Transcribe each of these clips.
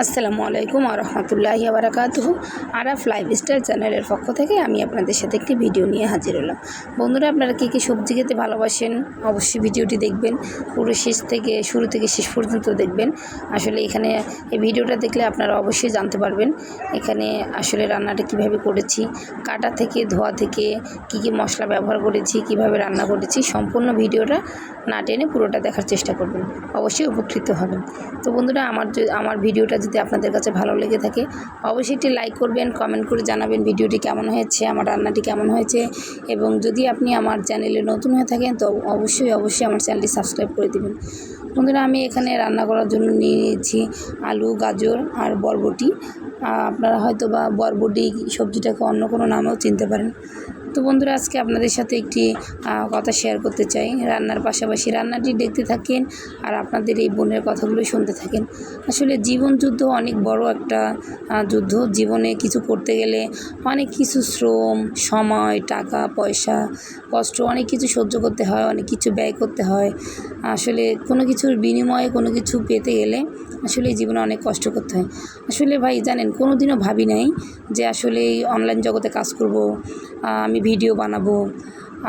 আসসালামু আলাইকুম আরহামতুল্লাহি বারাকাতুহু। আরাফ লাইফস্টাইল চ্যানেলের পক্ষ থেকে আমি আপনাদের সাথে একটি ভিডিও নিয়ে হাজির হলাম। বন্ধুরা, আপনারা কী কী সবজি খেতে ভালোবাসেন? অবশ্যই ভিডিওটি দেখবেন। পুরো শেষ থেকে, শুরু থেকে শেষ পর্যন্ত দেখবেন। আসলে এখানে এই ভিডিওটা দেখলে আপনারা অবশ্যই জানতে পারবেন এখানে আসলে রান্নাটা কীভাবে করেছি, কাটা থেকে, ধোয়া থেকে, কী কী মশলা ব্যবহার করেছি, কীভাবে রান্না করেছি, সম্পূর্ণ ভিডিওটা না টেনে পুরোটা দেখার চেষ্টা করবেন। অবশ্যই উপকৃত হবেন। তো বন্ধুরা, আমার আমার ভিডিওটা যদি আপনাদের কাছে ভালো লেগে থাকে, অবশ্যই একটি লাইক করবেন কমেন্ট করে জানাবেন ভিডিওটি কেমন হয়েছে, আমার রান্নাটি কেমন হয়েছে। এবং যদি আপনি আমার চ্যানেলে নতুন হয়ে থাকেন, তো অবশ্যই অবশ্যই আমার চ্যানেলটি সাবস্ক্রাইব করে দেবেন। বন্ধুরা, আমি এখানে রান্না করার জন্য নিয়ে নিয়েছি আলু, গাজর আর বরবটি। আপনারা হয়তো বা বরবটি সবজিটাকে অন্য কোনো নামেও চিনতে পারেন। তো বন্ধুরা, আজকে আপনাদের সাথে একটি কথা শেয়ার করতে চাই। রান্নার পাশাপাশি রান্নাটি দেখতে থাকেন আর আপনাদের এই বোনের কথাগুলো শুনতে থাকেন। আসলে জীবন যুদ্ধ অনেক বড় একটা যুদ্ধ। জীবনে কিছু করতে গেলে অনেক কিছু শ্রম, সময়, টাকা, পয়সা, কষ্ট, অনেক কিছু সহ্য করতে হয়, অনেক কিছু ব্যয় করতে হয়। আসলে কোনো কিছুর বিনিময়ে কোনো কিছু পেতে গেলে আসলে জীবনে অনেক কষ্ট করতে হয়। আসলে ভাই, জানেন কোনো দিনও ভাবি নাই যে আসলে এই অনলাইন জগতে কাজ করব। আমি ভিডিও বানাবো,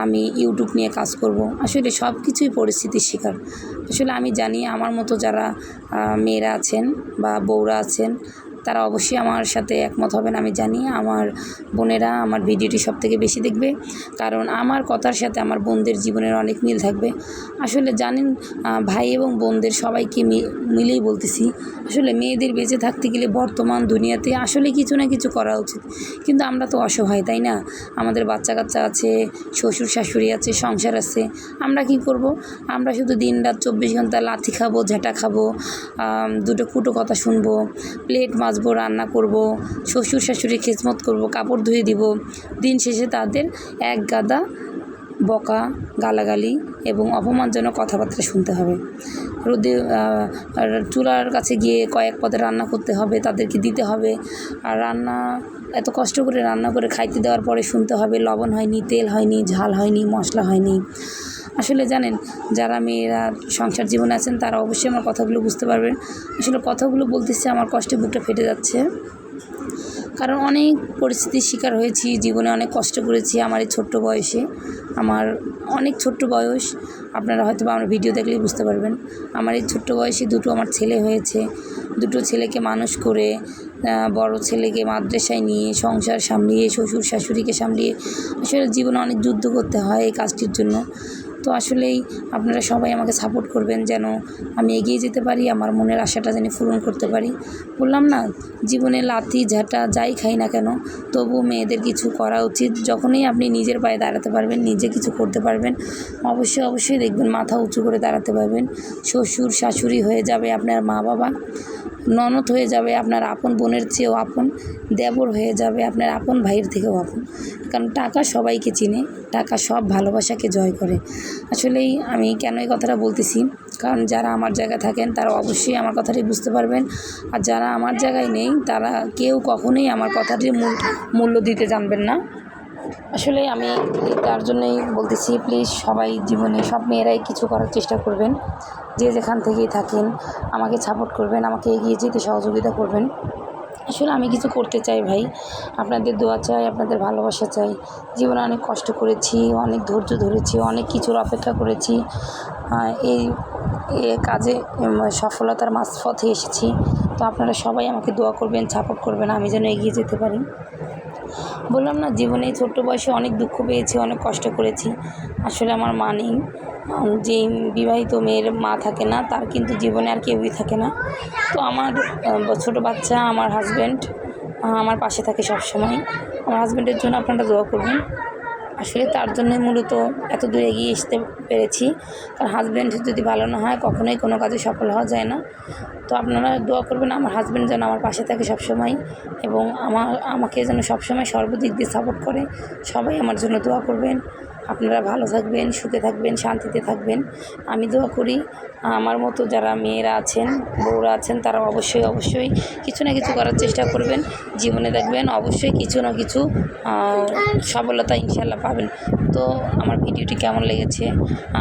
আমি ইউটিউব নিয়ে কাজ করব। আসলে সব কিছুই পরিস্থিতির শিকার। আসলে আমি জানি আমার মতো যারা মেয়েরা আছেন বা বউরা আছেন তারা অবশ্যই আমার সাথে একমত হবেন, আমি জানি। আমার বোনেরা আমার ভিডিওটি সব থেকে বেশি দেখবে। কারণ আমার কথার সাথে আমার বোনদের জীবনের অনেক মিল থাকবে। আসলে জানেন ভাই এবং বোনদের সবাইকে মিলেই বলতেছি। আসলে মেয়েদের বেঁচে থাকতে গেলে বর্তমান দুনিয়াতে আসলে কিছু না কিছু করা উচিত। কিন্তু আমরা তো অসহায়, তাই না? আমাদের বাচ্চা কাচ্চা আছে শ্বশুর শাশুড়ি আছে, সংসার আছে। আমরা কি করব? আমরা শুধু দিন রাত চব্বিশ ঘণ্টা লাথি খাব, ঝাঁটা খাব দুটো কুটো কথা শুনব, প্লেট মাজবো রান্না করব, শ্বশুর শাশুড়ি খেজমত করব, কাপড় ধুয়ে দিব। দিন শেষে তাদের এক গাদা বকা, গালাগালি এবং অপমানজনক কথাবার্তা শুনতে হবে। রোদে চুলার কাছে গিয়ে কয়েক পদে রান্না করতে হবে, তাদেরকে দিতে হবে। আর রান্না, এত কষ্ট করে রান্না করে খাইতে দেওয়ার পরে শুনতে হবে, লবণ হয়নি, তেল হয়নি, ঝাল হয়নি, মশলা হয়নি। আসলে জানেন, যারা মেয়েরা সংসার জীবনে আছেন, তারা অবশ্যই আমার কথাগুলো বুঝতে পারবেন। আসলে কথাগুলো বলতেছে, আমার কষ্টে বুকটা ফেটে যাচ্ছে। কারণ অনেক পরিস্থিতির শিকার হয়েছি, জীবনে অনেক কষ্ট করেছি আমার এই ছোট্ট বয়সে। আমার অনেক ছোট্ট বয়স, আপনারা হয়তো আমার ভিডিও দেখলেই বুঝতে পারবেন। আমার এই ছোট্ট বয়সে দুটো আমার ছেলে হয়েছে। দুটো ছেলেকে মানুষ করে বড় ছেলেকে মাদ্রাসায় নিয়ে, সংসার সামলিয়ে, শ্বশুর শাশুড়িকে সামলিয়ে, আসলে জীবনে অনেক যুদ্ধ করতে হয় এই কাজটির জন্য। তো আসলেই আপনারা সবাই আমাকে সাপোর্ট করবেন যেন আমি এগিয়ে যেতে পারি, আমার মনের আশাটা যেন পূরণ করতে পারি। বললাম না, জীবনে লাথি, ঝাঁটা যাই খাই না কেন তবু মেয়েদের কিছু করা উচিত। যখনই আপনি নিজের পায়ে দাঁড়াতে পারবেন, নিজে কিছু করতে পারবেন, অবশ্যই অবশ্যই দেখবেন মাথা উঁচু করে দাঁড়াতে পারবেন। শ্বশুর, শাশুড়ি হয়ে যাবে আপনার মা বাবা ননদ হয়ে যাবে, আপনার আপন বোনের চেয়েও আপন, দেবর হয়ে যাবে, আপনার আপন ভাইয়ের থেকেও আপন। কারণ টাকা সবাইকে চিনে, টাকা সব ভালোবাসাকে জয় করে। আসলেই আমি কেন এই কথাটা বলতেছি? কারণ যারা আমার জায়গায় থাকেন, তারা অবশ্যই আমার কথাটি বুঝতে পারবেন। আর যারা আমার জায়গায় নেই, তারা কেউ কখনোই আমার কথাটির মূল্য দিতে জানবেন না। আসলে আমি তার জন্যই বলতেছি, প্লিজ সবাই জীবনে সব মেয়েরাই কিছু করার চেষ্টা করবেন। যে যেখান থেকেই থাকেন, আমাকে সাপোর্ট করবেন, আমাকে এগিয়ে যেতে সহযোগিতা করবেন। আসলে আমি কিছু করতে চাই ভাই। আপনাদের দোয়া চাই, আপনাদের ভালোবাসা চাই। জীবনে অনেক কষ্ট করেছি, অনেক ধৈর্য ধরেছি, অনেক কিছুর অপেক্ষা করেছি। এই কাজে সফলতার মাঝপথে এসেছি। তো আপনারা সবাই আমাকে দোয়া করবেন সাপোর্ট করবেন, আমি যেন এগিয়ে যেতে পারি। বললাম, না, জীবনে ছোট্ট বয়সে অনেক দুঃখ পেয়েছি, অনেক কষ্ট করেছি। আসলে আমার মা নেই। যে বিবাহিত মেয়ের মা থাকে না, তার কিন্তু জীবনে আর কেউই থাকে না। তো আমার ছোটো বাচ্চা, আমার হাজব্যান্ড আমার পাশে থাকে সব সময় আমার হাজব্যান্ডের জন্য আপনারা দোয়া করবেন। আসলে তার জন্যই মূলত এত দূরে এগিয়ে আসতে পেরেছি। কারণ হাজব্যান্ড যদি ভালো না হয়, কখনোই কোনো কাজে সফল হওয়া যায় না। তো আপনারা দোয়া করবেন আমার হাজব্যান্ড যেন আমার পাশে থাকে সবসময় এবং আমার, আমাকে যেন সবসময় সর্বদিক দিয়ে সাপোর্ট করে। সবাই আমার জন্য দোয়া করবেন। আপনারা ভালো থাকবেন, সুখে থাকবেন, শান্তিতে থাকবেন। আমি দোয়া করি, আমার মতো যারা মেয়েরা আছেন, বউরা আছেন, তারা অবশ্যই অবশ্যই কিছু না কিছু করার চেষ্টা করবেন। জীবনে দেখবেন অবশ্যই কিছু না কিছু সফলতা ইনশাল্লাহ পাবেন। তো আমার ভিডিওটি কেমন লেগেছে?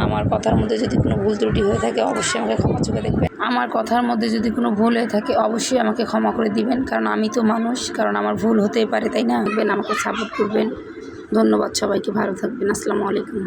আমার কথার মধ্যে যদি কোনো ভুল ত্রুটি হয়ে থাকে, অবশ্যই আমাকে ক্ষমা চোখে দেখবেন। আমার কথার মধ্যে যদি কোনো ভুল হয়ে থাকে, অবশ্যই আমাকে ক্ষমা করে দিবেন। কারণ আমি তো মানুষ, কারণ আমার ভুল হতেই পারে, তাই না? আমাকে সাপোর্ট করবেন। ধন্যবাদ সবাইকে, ভালো থাকবেন। আসসালামু আলাইকুম।